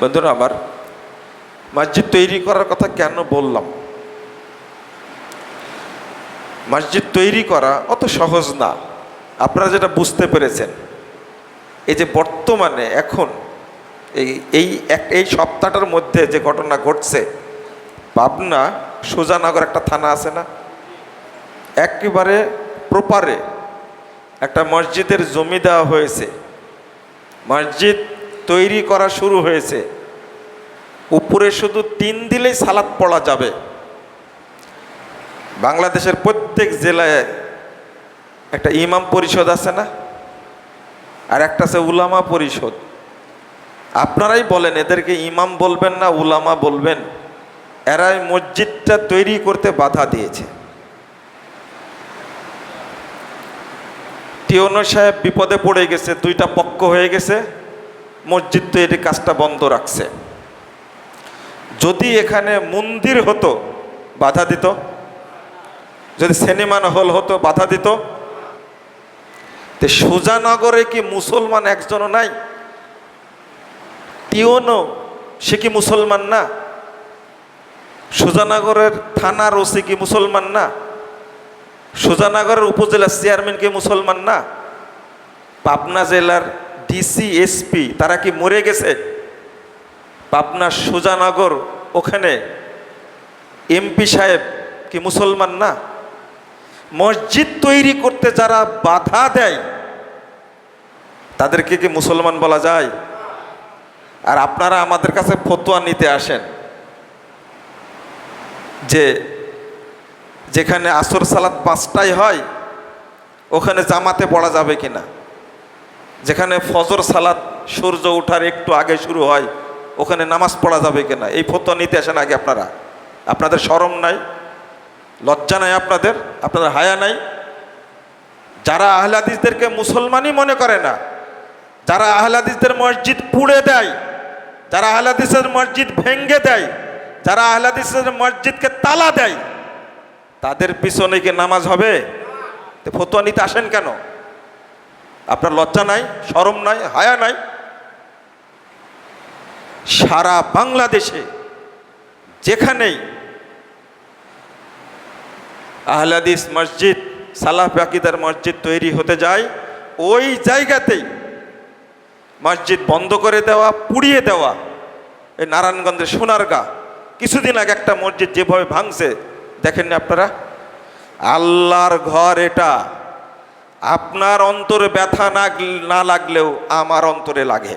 বন্ধুরা আমার মসজিদ তৈরি করার কথা কেন বললাম? মসজিদ তৈরি করা অত সহজ না। আপনারা যেটা বুঝতে পেরেছেন, এই যে বর্তমানে এখন এই এই এক, এই সপ্তাহটার মধ্যে যে ঘটনা ঘটছে, পাবনা সোজানগর একটা থানা আছে না? একেবারে প্রপারে একটা মসজিদের জমি দেওয়া হয়েছে। মসজিদ তৈরি করা শুরু হয়েছে। উপরে শুধু তিন দিলেই সালাদ পড়া যাবে। বাংলাদেশের প্রত্যেক জেলায় একটা ইমাম পরিষদ আছে না? আর একটা আছে উলামা পরিষদ। আপনারাই বলেন, এদেরকে ইমাম বলবেন না উলামা বলবেন। এরাই মসজিদটা তৈরি করতে বাধা দিয়েছে। টিওনো সাহেব বিপদে পড়ে গেছে, দুইটা পক্ষ হয়ে গেছে। মসজিদ তো এটি কাজটা বন্ধ রাখছে। যদি এখানে মন্দির হতো, বাধা দিত। যদি সিনেমা হল হতো, বাধা দিত। সুজানগরে কি মুসলমান একজনও নাই? টিওনো, সে কি মুসলমান না? সুজানগরের থানার ওসি কি মুসলমান না? সুজানগরের উপজেলার চেয়ারম্যান কি মুসলমান না? পাবনা জেলার ডিসি এসপি তারা কি মরে গেছে? পাবনা সুজানগর, ওখানে এমপি সাহেব কি মুসলমান না? মসজিদ তৈরি করতে যারা বাধা দেয়, তাদেরকে কি মুসলমান বলা যায়? আর আপনারা আমাদের কাছে ফতোয়া নিতে আসেন যে যেখানে আসর সালাত পাঁচটায় হয়, ওখানে জামাতে পড়া যাবে কিনা? যেখানে ফজর সালাত সূর্য ওঠার একটু আগে শুরু হয়, ওখানে নামাজ পড়া যাবে কিনা এই ফতোয়া নিতে আসেন আগে আপনারা। আপনাদের শরম নাই, লজ্জা নাই আপনাদের আপনাদের হায়া নাই। যারা আহলাদিসদেরকে মুসলমানই মনে করে না, যারা আহলাদিসদের মসজিদ পুড়ে দেয়, যারা আহলাদিসের মসজিদ ভেঙ্গে দেয়, যারা আহলাদিসের মসজিদকে তালা দেয়, তাদের পিছনে কি নামাজ হবে? ফতোয়া নিতে আসেন কেন? আপনার লজ্জা নাই শরম নাই, হায়া নাই। সারা বাংলাদেশে যেখানেই আহলাদিস মসজিদ সালাহ বাকিদার মসজিদ তৈরি হতে যায়, ওই জায়গাতেই মসজিদ বন্ধ করে দেওয়া, পুড়িয়ে দেওয়া, এই নারায়ণগঞ্জের সোনারগা। কিছুদিন আগে একটা মসজিদ যেভাবে ভাঙছে, দেখেননি আপনারা? আল্লাহর ঘর এটা। আপনার অন্তরে ব্যথা না লাগলেও আমার অন্তরে লাগে।